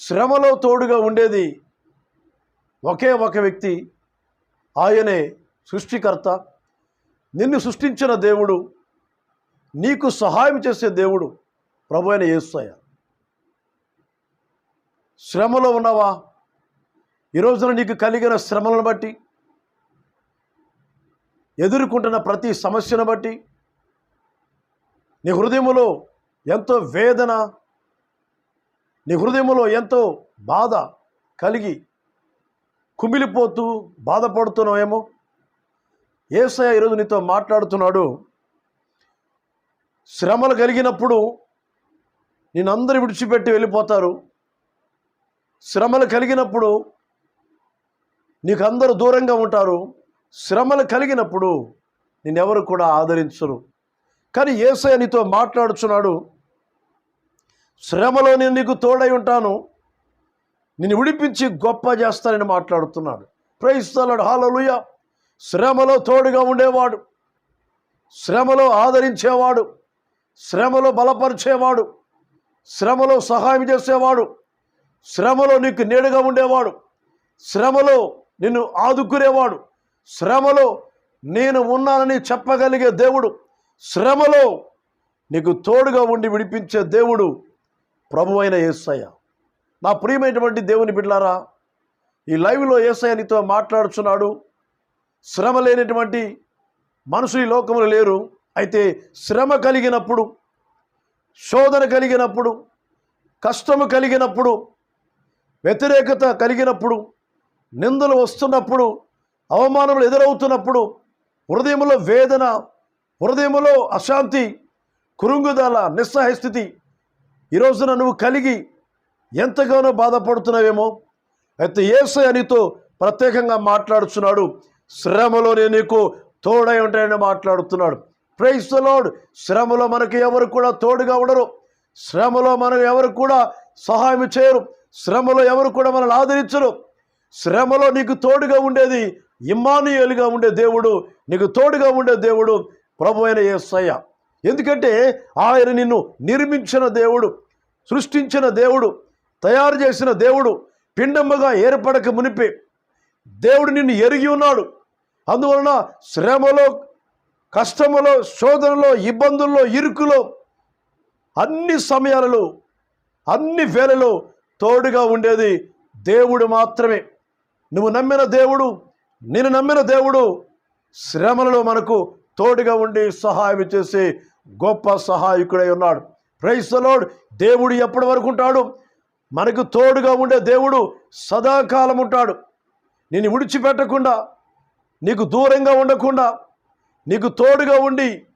శ్రమలో తోడుగా ఉండేది ఒకే ఒక వ్యక్తి. ఆయనే సృష్టికర్త. నిన్ను సృష్టించిన దేవుడు నీకు సహాయం చేసే దేవుడు ప్రభు అయిన యేసయ్య శ్రమలో ఉన్నావా? ఈ రోజున నీకు కలిగిన శ్రమలను బట్టి ఎదుర్కొంటున్న ప్రతి సమస్యను బట్టి నీ హృదయములో ఎంతో వేదన నీ హృదయములో ఎంతో బాధ కలిగి కుమిలిపోతూ బాధపడుతున్నావేమో? ఏసయ్య ఈరోజు నీతో మాట్లాడుతున్నాడు. శ్రమలు కలిగినప్పుడు నేను అందరు విడిచిపెట్టి వెళ్ళిపోతారు. శ్రమలు కలిగినప్పుడు నీకు అందరూ దూరంగా ఉంటారు. శ్రమలు కలిగినప్పుడు నేనెవరు కూడా ఆదరించరు. కానీ ఏసయ నీతో మాట్లాడుచున్నాడు. శ్రమలో నేను నీకు తోడై ఉంటాను. నిన్ను విడిపించి గొప్ప చేస్తానని మాట్లాడుతున్నాడు. ప్రయిస్తాడు హాలలుయ శ్రమలో తోడుగా ఉండేవాడు. శ్రమలో ఆదరించేవాడు. శ్రమలో బలపరిచేవాడు. శ్రమలో సహాయం చేసేవాడు. శ్రమలో నీకు నీడగా ఉండేవాడు. శ్రమలో నిన్ను ఆదుకునేవాడు. శ్రమలో నేను ఉన్నానని చెప్పగలిగే దేవుడు. శ్రమలో నీకు తోడుగా ఉండి విడిపించే దేవుడు ప్రభు అయిన ఏసయ్య. నా ప్రియమైనటువంటి దేవుని బిడ్లారా ఈ లైవ్లో ఏసయ్య నీతో మాట్లాడుచున్నాడు. శ్రమ లేనటువంటి మనుషులు ఈ లోకములు లేరు. అయితే శ్రమ కలిగినప్పుడు శోధన కలిగినప్పుడు కష్టము కలిగినప్పుడు వ్యతిరేకత కలిగినప్పుడు నిందలు వస్తున్నప్పుడు అవమానములు ఎదురవుతున్నప్పుడు హృదయంలో వేదన హృదయంలో అశాంతి కురుంగుదల నిస్సహ స్థితి ఈరోజున నువ్వు కలిగి ఎంతగానో బాధపడుతున్నావేమో. అయితే ఏసయ్య నీతో ప్రత్యేకంగా మాట్లాడుతున్నాడు శ్రమలో నేను నీకు తోడై ఉంటాయని మాట్లాడుతున్నాడు. ప్రైస్ లోడ్ శ్రమలో మనకి ఎవరు కూడా తోడుగా ఉండరు. శ్రమలో మనం ఎవరు కూడా సహాయం చేయరు. శ్రమలో ఎవరు కూడా మనల్ని ఆదరించరు. శ్రమలో నీకు తోడుగా ఉండేది ఇమ్మానుయలుగా ఉండే దేవుడు నీకు తోడుగా ఉండే దేవుడు ప్రభు అయిన యేసయ్య. ఎందుకంటే ఆయన నిన్ను నిర్మించిన దేవుడు సృష్టించిన దేవుడు తయారు చేసిన దేవుడు పిండమ్మగా ఏర్పడక మునిపే దేవుడు నిన్ను ఎరిగి ఉన్నాడు. అందువలన శ్రమలో కష్టములో శోధనలో ఇబ్బందుల్లో ఇరుకులో అన్ని సమయాలలో అన్ని వేళలో తోడుగా ఉండేది దేవుడు మాత్రమే. నువ్వు నమ్మిన దేవుడు నేను నమ్మిన దేవుడు శ్రమలలో మనకు తోడుగా ఉండి సహాయం చేసే గొప్ప సహాయకుడై ఉన్నాడు. ప్రైస్తలోడ్ దేవుడు ఎప్పటి వరకు ఉంటాడు? మనకు తోడుగా ఉండే దేవుడు సదాకాలం ఉంటాడు. నేను విడిచిపెట్టకుండా నీకు దూరంగా ఉండకుండా నీకు తోడుగా ఉండి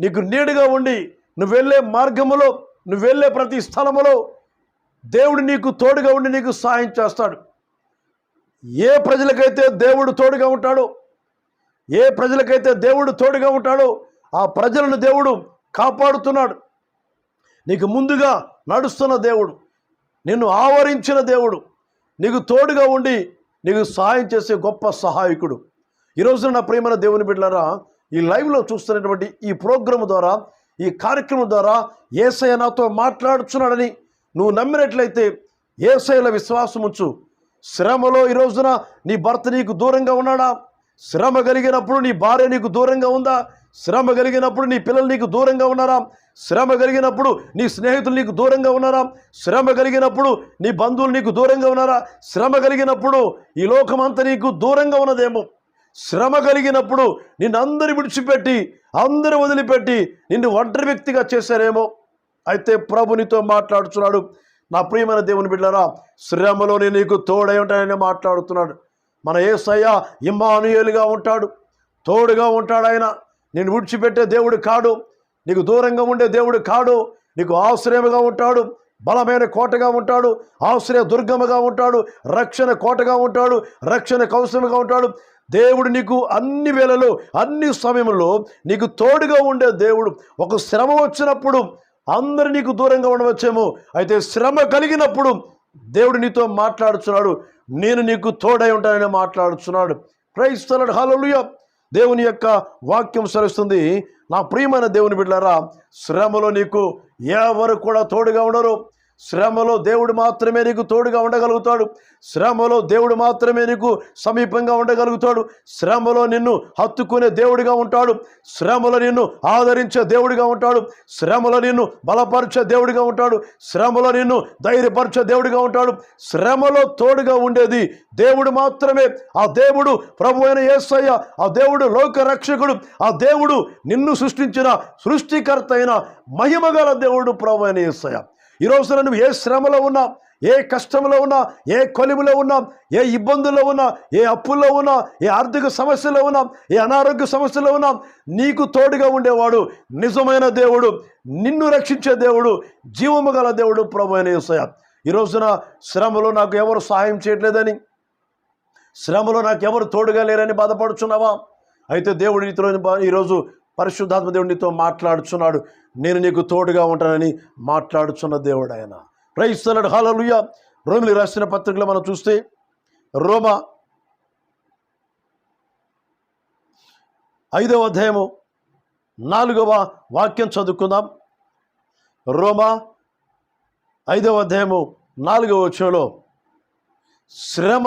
నీకు నీడుగా ఉండి నువ్వు వెళ్ళే మార్గములో నువ్వు వెళ్ళే ప్రతి స్థలములో దేవుడు నీకు తోడుగా ఉండి నీకు సాయం చేస్తాడు. ఏ ప్రజలకైతే దేవుడు తోడుగా ఉంటాడో ఏ ప్రజలకైతే దేవుడు తోడుగా ఉంటాడో ఆ ప్రజలను దేవుడు కాపాడుతున్నాడు. నీకు ముందుగా నడుస్తున్న దేవుడు నిన్ను ఆవరించిన దేవుడు నీకు తోడుగా ఉండి నీకు సహాయం చేసే గొప్ప సహాయకుడు. ఈరోజు నా ప్రియమైన దేవుని బిడ్డలారా ఈ లైవ్లో చూస్తున్నటువంటి ఈ ప్రోగ్రాం ద్వారా ఈ కార్యక్రమం ద్వారా ఏసయ్య నాతో మాట్లాడుచున్నాడని నువ్వు నమ్మినట్లయితే ఏసయ్యల విశ్వాసం ఉంచు శ్రమలో ఈ రోజున నీ భర్త నీకు దూరంగా ఉన్నాడా? శ్రమ కలిగినప్పుడు నీ భార్య నీకు దూరంగా ఉందా? శ్రమ కలిగినప్పుడు నీ పిల్లలు నీకు దూరంగా ఉన్నారా? శ్రమ కలిగినప్పుడు నీ స్నేహితులు నీకు దూరంగా ఉన్నారా? శ్రమ కలిగినప్పుడు నీ బంధువులు నీకు దూరంగా ఉన్నారా? శ్రమ కలిగినప్పుడు ఈ లోకమంతా నీకు దూరంగా ఉన్నదేమో? శ్రమ కలిగినప్పుడు నిన్ను అందరు విడిచిపెట్టి అందరు వదిలిపెట్టి నిన్ను ఒంటరి వ్యక్తిగా చేశారేమో? అయితే ప్రభునితో మాట్లాడుతున్నాడు నా ప్రియమైన దేవుని బిడ్డరా శ్రమలో నేను నీకు తోడై ఉంటానని మాట్లాడుతున్నాడు. మన ఏసయ్య ఇమ్మానుయేలుగా ఉంటాడు. తోడుగా ఉంటాడు ఆయన. నేను విడిచిపెట్టే దేవుడు కాడు. నీకు దూరంగా ఉండే దేవుడు కాడు. నీకు ఆశ్రయముగా ఉంటాడు. బలమైన కోటగా ఉంటాడు. ఆశ్రయ దుర్గముగా ఉంటాడు. రక్షణ కోటగా ఉంటాడు. రక్షణ కౌశలముగా ఉంటాడు. దేవుడు నీకు అన్ని వేళలో అన్ని సమయంలో నీకు తోడుగా ఉండే దేవుడు. ఒక శ్రమ వచ్చినప్పుడు అందరు నీకు దూరంగా ఉండవచ్చేమో. అయితే శ్రమ కలిగినప్పుడు దేవుడు నీతో మాట్లాడుచున్నాడు. నేను నీకు తోడై ఉంటానని మాట్లాడుచున్నాడు. క్రైస్తలుడు హలలుయ దేవుని యొక్క వాక్యం సరిస్తుంది నా ప్రియమైన దేవుని బిడ్డలారా శ్రమలో నీకు ఎవరు కూడా తోడుగా ఉండరు. శ్రమలో దేవుడు మాత్రమే నీకు తోడుగా ఉండగలుగుతాడు. శ్రమలో దేవుడు మాత్రమే నీకు సమీపంగా ఉండగలుగుతాడు. శ్రమలో నిన్ను హత్తుకునే దేవుడిగా ఉంటాడు. శ్రమలో నిన్ను ఆదరించే దేవుడిగా ఉంటాడు. శ్రమలో నిన్ను బలపరిచే దేవుడిగా ఉంటాడు. శ్రమలో నిన్ను ధైర్యపరిచే దేవుడిగా ఉంటాడు. శ్రమలో తోడుగా ఉండేది దేవుడు మాత్రమే. ఆ దేవుడు ప్రభు అయిన ఏసయ్య ఆ దేవుడు లోక రక్షకుడు ఆ దేవుడు నిన్ను సృష్టించిన సృష్టికర్త అయిన మహిమగల దేవుడు ప్రభు అయిన ఏసయ్య. ఈ రోజున నువ్వు ఏ శ్రమలో ఉన్నా ఏ కష్టంలో ఉన్నా ఏ కొలిమిలో ఉన్నా ఏ ఇబ్బందుల్లో ఉన్నా ఏ అప్పుల్లో ఉన్నా ఏ ఆర్థిక సమస్యలో ఉన్నా ఏ అనారోగ్య సమస్యలో ఉన్నా నీకు తోడుగా ఉండేవాడు నిజమైన దేవుడు నిన్ను రక్షించే దేవుడు జీవము గల దేవుడు ప్రభు అయిన ఈ రోజున శ్రమలో నాకు ఎవరు సహాయం చేయట్లేదని శ్రమలో నాకు ఎవరు తోడుగా లేరని బాధపడుచున్నావా? అయితే దేవుడు నీతో ఈరోజు పరిశుద్ధాత్మ దేవుడు నీతో మాట్లాడుచున్నాడు. నేను నీకు తోడుగా ఉంటానని మాట్లాడుచున్న దేవుడు ఆయన క్రైస్తలుడు హాలలుయ రోమిలి రాసిన పత్రికలో మనం చూస్తే రోమా ఐదవ అధ్యాయము నాలుగవ వాక్యం చదువుకుందాం. రోమా ఐదవ అధ్యాయము నాలుగవ వచ్చంలో శ్రమ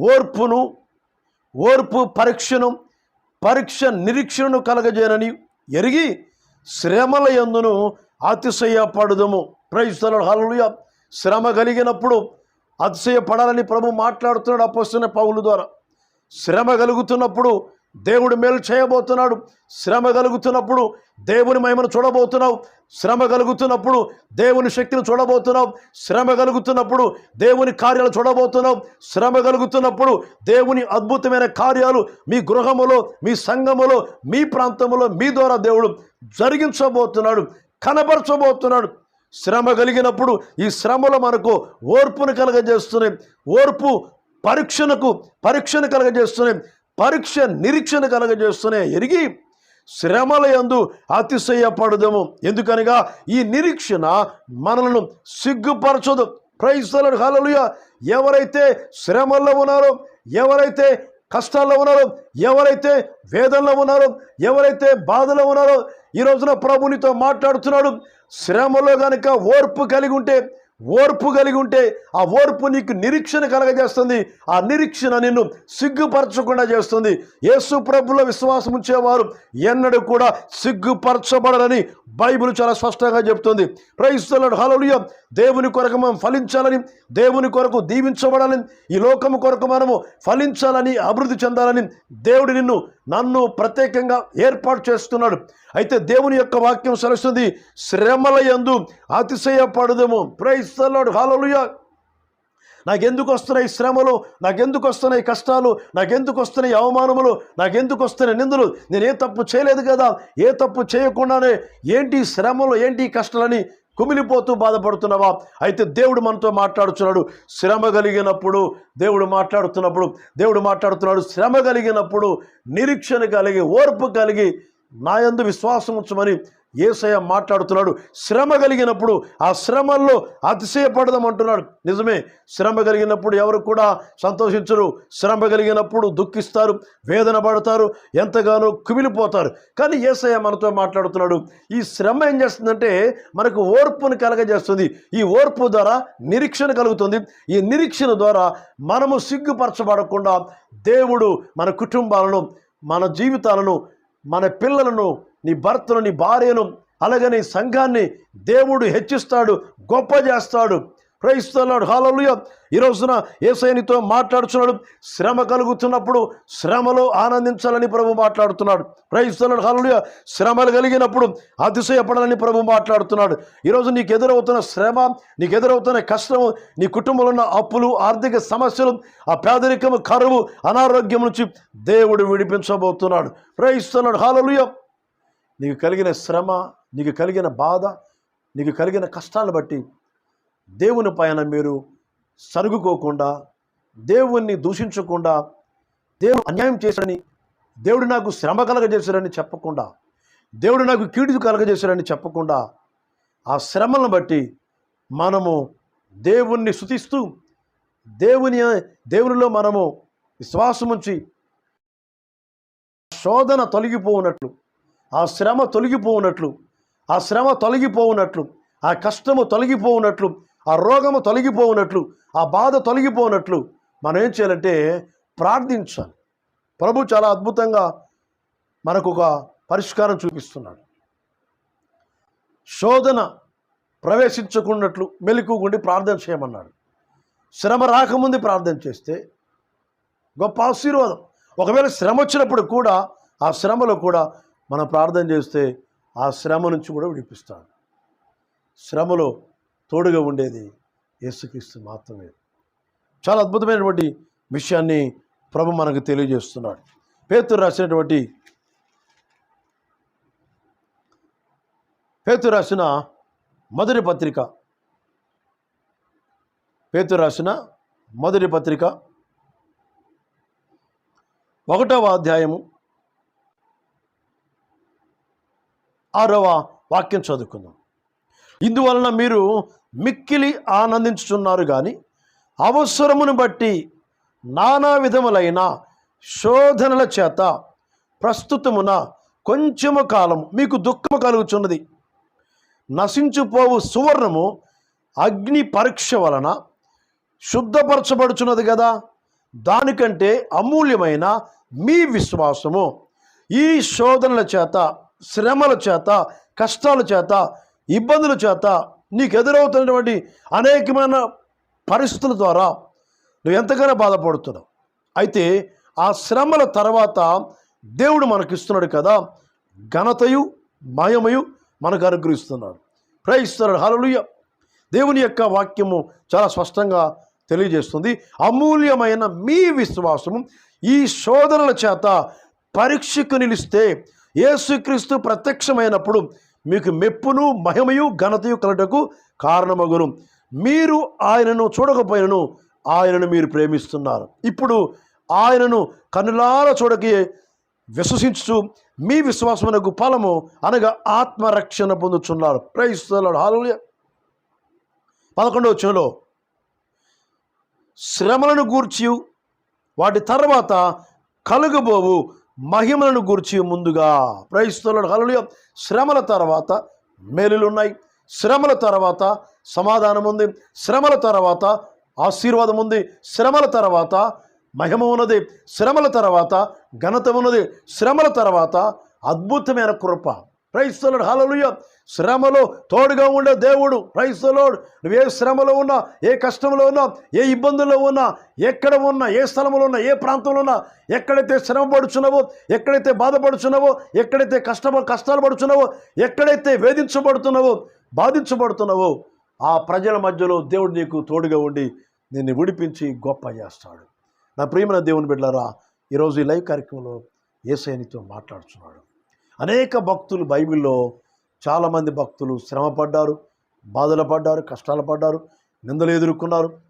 ఓర్పును ఓర్పు పరీక్షను పరీక్ష నిరీక్షణను కలగజేయనని ఎరిగి శ్రమల యందును అతిశయపడదము ప్రయిస్తలు హలలుయ శ్రమ కలిగినప్పుడు అతిశయపడాలని ప్రభు మాట్లాడుతున్నాడు అపోస్తున్న పౌలు ద్వారా. శ్రమ కలుగుతున్నప్పుడు దేవుడు మేలు చేయబోతున్నాడు. శ్రమ కలుగుతున్నప్పుడు దేవుని మహిమను చూడబోతున్నావు. శ్రమ కలుగుతున్నప్పుడు దేవుని శక్తిని చూడబోతున్నావు. శ్రమ కలుగుతున్నప్పుడు దేవుని కార్యాలు చూడబోతున్నావు. శ్రమ కలుగుతున్నప్పుడు దేవుని అద్భుతమైన కార్యాలు మీ గృహములో మీ సంఘములో మీ ప్రాంతములో మీ ద్వారా దేవుడు జరిగించబోతున్నాడు కనపరచబోతున్నాడు శ్రమ కలిగినప్పుడు ఈ శ్రమలో మనకు ఓర్పును కలగజేస్తున్నాయి. ఓర్పు పరీక్షణకు పరీక్షను కలగజేస్తున్నాయి. పరీక్ష నిరీక్షణ కలగజేస్తున్నాయి. ఎరిగి శ్రమల యందు అతిశయపడదము. ఎందుకనగా ఈ నిరీక్షణ మనలను సిగ్గుపరచదు. క్రైస్తవులు హలలుయ ఎవరైతే శ్రమల్లో ఉన్నారో ఎవరైతే కష్టాల్లో ఉన్నారో ఎవరైతే వేదనలో ఉన్నారో ఎవరైతే బాధలో ఉన్నారో ఈ రోజున ప్రభునితో మాట్లాడుతున్నాడు. శ్రమలో గనుక ఓర్పు కలిగి ఉంటే ఓర్పు కలిగి ఉంటే ఆ ఓర్పు నీకు నిరీక్షణ కలగజేస్తుంది. ఆ నిరీక్షణ నిన్ను సిగ్గుపరచకుండా చేస్తుంది. యేసు ప్రభులో విశ్వాసం ఉంచేవారు ఎన్నడూ కూడా సిగ్గుపరచబడరని బైబిల్ చాలా స్పష్టంగా చెప్తుంది. ప్రయిస్తున్నాడు హలలుయ దేవుని కొరకు మనం ఫలించాలని దేవుని కొరకు దీవించబడాలని ఈ లోకము కొరకు మనము ఫలించాలని అభివృద్ధి చెందాలని దేవుడు నిన్ను నన్ను ప్రత్యేకంగా ఏర్పాటు చేస్తున్నాడు. అయితే దేవుని యొక్క వాక్యం సరస్తుంది. శ్రమల యందు అతిశయపడదము. ప్రైస్తలాడు హాలలుయ నాకెందుకు వస్తున్నాయి శ్రమలు? నాకెందుకు వస్తున్నాయి కష్టాలు? నాకెందుకు వస్తున్నాయి అవమానములు? నాకెందుకు వస్తున్నాయి నిందలు? నేను ఏ తప్పు చేయలేదు కదా? ఏ తప్పు చేయకుండానే ఏంటి శ్రమలు? ఏంటి కష్టాలని కుమిలిపోతూ బాధపడుతున్నావా? అయితే దేవుడు మనతో మాట్లాడుతున్నాడు శ్రమ కలిగినప్పుడు దేవుడు మాట్లాడుతున్నప్పుడు దేవుడు మాట్లాడుతున్నాడు. శ్రమ కలిగినప్పుడు నిరీక్షణ కలిగి ఓర్పు కలిగి నాయందు విశ్వాసం ఉంచమని ఏసయ్య మాట్లాడుతున్నాడు. శ్రమ కలిగినప్పుడు ఆ శ్రమల్లో అతిశయపడదాం అంటున్నాడు. నిజమే శ్రమ కలిగినప్పుడు ఎవరు కూడా సంతోషించరు. శ్రమ కలిగినప్పుడు దుఃఖిస్తారు వేదన పడతారు ఎంతగానో కుమిలిపోతారు. కానీ ఏసయ్య మనతో మాట్లాడుతున్నాడు. ఈ శ్రమ ఏం చేస్తుందంటే మనకు ఓర్పును కలగజేస్తుంది. ఈ ఓర్పు ద్వారా నిరీక్షణ కలుగుతుంది. ఈ నిరీక్షణ ద్వారా మనము సిగ్గుపరచబడకుండా దేవుడు మన కుటుంబాలను మన జీవితాలను మన పిల్లలను నీ భర్తను నీ భార్యను అలాగే నీ సంఘాన్ని దేవుడు హెచ్చిస్తాడు గొప్ప చేస్తాడు. క్రైస్తలాడు హాలలుయ ఈ రోజున ఏసైనితో మాట్లాడుతున్నాడు శ్రమ కలుగుతున్నప్పుడు శ్రమలో ఆనందించాలని ప్రభు మాట్లాడుతున్నాడు. క్రైస్తలాడు హాలలుయ శ్రమలు కలిగినప్పుడు అతిశయపడాలని ప్రభు మాట్లాడుతున్నాడు. ఈరోజు నీకు ఎదురవుతున్న శ్రమ నీకు ఎదురవుతున్న కష్టము నీ కుటుంబంలో ఉన్న అప్పులు ఆర్థిక సమస్యలు ఆ పేదరికము కరువు అనారోగ్యం నుంచి దేవుడు విడిపించబోతున్నాడు. క్రైస్తలాడు హాలలుయ నీకు కలిగిన శ్రమ నీకు కలిగిన బాధ నీకు కలిగిన కష్టాలను బట్టి దేవుని పైన మీరు సరుగుకోకుండా దేవుణ్ణి దూషించకుండా దేవుడు అన్యాయం చేశాడని దేవుడు నాకు శ్రమ కలగజేశాడని చెప్పకుండా దేవుడు నాకు కీడు కలగజేశాడని చెప్పకుండా ఆ శ్రమలను బట్టి మనము దేవుణ్ణి శుతిస్తూ దేవుని దేవునిలో మనము విశ్వాసముంచి శోధన తొలగిపోవునట్లు ఆ శ్రమ తొలగిపోవునట్లు ఆ శ్రమ తొలగిపోవునట్లు ఆ కష్టము తొలగిపోవునట్లు ఆ రోగము తొలగిపోనట్లు ఆ బాధ తొలగిపోనట్లు మనం ఏం చేయాలంటే ప్రార్థించాలి. ప్రభు చాలా అద్భుతంగా మనకు ఒక పరిష్కారం చూపిస్తున్నాడు. శోధన ప్రవేశించకున్నట్లు మెలకుగుండి ప్రార్థన చేయమన్నాడు. శ్రమ రాకముందు ప్రార్థన చేస్తే గొప్ప ఆశీర్వాదం. ఒకవేళ శ్రమ వచ్చినప్పుడు కూడా ఆ శ్రమలో కూడా మనం ప్రార్థన చేస్తే ఆ శ్రమ నుంచి కూడా విడిపిస్తాడు. శ్రమలో తోడుగా ఉండేది యేసుక్రీస్తు మాత్రమే. చాలా అద్భుతమైనటువంటి విషయాన్ని ప్రభు మనకు తెలియజేస్తున్నాడు. పేతురు రాసినటువంటి పేతురు రాసిన మొదటి పత్రిక. పేతురు రాసిన మొదటి పత్రిక ఒకటవ అధ్యాయము ఆరవ వాక్యం చదువుకుందాం. ఇందువలన మీరు మిక్కిలి ఆనందించుచున్నారు కానీ అవసరమును బట్టి నానా విధములైన శోధనల చేత ప్రస్తుతమున కొంచెము కాలం మీకు దుఃఖము కలుగుచున్నది. నశించుపోవు సువర్ణము అగ్ని పరీక్ష వలన శుద్ధపరచబడుచున్నది కదా దానికంటే అమూల్యమైన మీ విశ్వాసము ఈ శోధనల చేత శ్రమల చేత కష్టాల చేత ఇబ్బందుల చేత నీకు ఎదురవుతున్నటువంటి అనేకమైన పరిస్థితుల ద్వారా నువ్వు ఎంతగానో బాధపడుతున్నావు. అయితే ఆ శ్రమల తర్వాత దేవుడు మనకిస్తున్నాడు కదా. ఘనతయు మయమయు మనకు అనుగ్రహిస్తున్నాడు. ప్రయిస్తున్నాడు హలలుయ దేవుని యొక్క వాక్యము చాలా స్పష్టంగా తెలియజేస్తుంది. అమూల్యమైన మీ విశ్వాసము ఈ శోధనల చేత పరీక్షకు నిలిస్తే యేసుక్రీస్తు ప్రత్యక్షమైనప్పుడు మీకు మెప్పును మహిమయు ఘనతయు కలటకు కారణమగును. మీరు ఆయనను చూడకపోయినను ఆయనను మీరు ప్రేమిస్తున్నారు. ఇప్పుడు ఆయనను కనులార చూడకే విశ్వసించు మీ విశ్వాసమునకు ఫలము అనగా ఆత్మరక్షణ పొందుచున్నారు. ప్రయత్నిస్తున్నాడు హాలూయ పదకొండవ వచ్చంలో శ్రమలను గూర్చి వాటి తర్వాత కలుగబోవు మహిమలను గూర్చి ముందుగా ప్రయిస్తున్నాడు హలలుయ శ్రమల తర్వాత మేలులు ఉన్నాయి శ్రమల తర్వాత సమాధానం ఉంది శ్రమల తర్వాత ఆశీర్వాదం ఉంది శ్రమల తర్వాత మహిమ ఉన్నది శ్రమల తర్వాత ఘనత ఉన్నది శ్రమల తర్వాత అద్భుతమైన కృప. క్రైస్తవుడు హలలుయ శ్రమలో తోడుగా ఉండే దేవుడు. క్రైస్తవుడు నువ్వు ఏ శ్రమలో ఉన్నా ఏ కష్టంలో ఉన్నా ఏ ఇబ్బందుల్లో ఉన్నా ఎక్కడ ఉన్నా ఏ స్థలంలో ఉన్నా ఏ ప్రాంతంలో ఉన్నా ఎక్కడైతే శ్రమ పడుచున్నావో ఎక్కడైతే బాధపడుచున్నావో ఎక్కడైతే కష్ట కష్టాలు పడుచున్నావో ఎక్కడైతే వేధించబడుతున్నావో బాధించబడుతున్నావో ఆ ప్రజల మధ్యలో దేవుడు నీకు తోడుగా ఉండి నిన్ను విడిపించి గొప్ప చేస్తాడు. నా ప్రియమైన దేవుని బిడ్డలారా ఈరోజు ఈ లైవ్ కార్యక్రమంలో ఏసైనితో మాట్లాడుతున్నాడు. అనేక భక్తులు బైబిల్లో చాలామంది భక్తులు శ్రమపడ్డారు బాధలు పడ్డారు కష్టాలు పడ్డారు నిందలు ఎదుర్కొన్నారు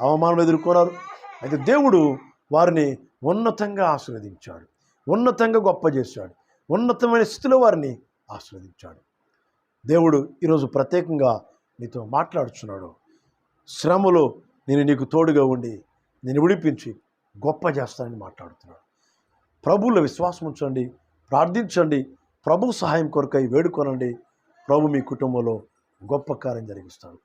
అవమానం ఎదుర్కొన్నారు. అయితే దేవుడు వారిని ఉన్నతంగా ఆశీర్వదించాడు. ఉన్నతంగా గొప్ప చేశాడు. ఉన్నతమైన స్థితిలో వారిని ఆశీర్వదించాడు. దేవుడు ఈరోజు ప్రత్యేకంగా నీతో మాట్లాడుచున్నాడు. శ్రమలో నేను నీకు తోడుగా ఉండి నేను విడిపించి గొప్ప చేస్తానని మాట్లాడుతున్నాడు. ప్రభువుల విశ్వాసం ఉంచండి ప్రార్థించండి ప్రభు సహాయం కొరకై వేడుకొనండి. ప్రభు మీ కుటుంబంలో గొప్ప కార్యం జరిగిస్తాడు.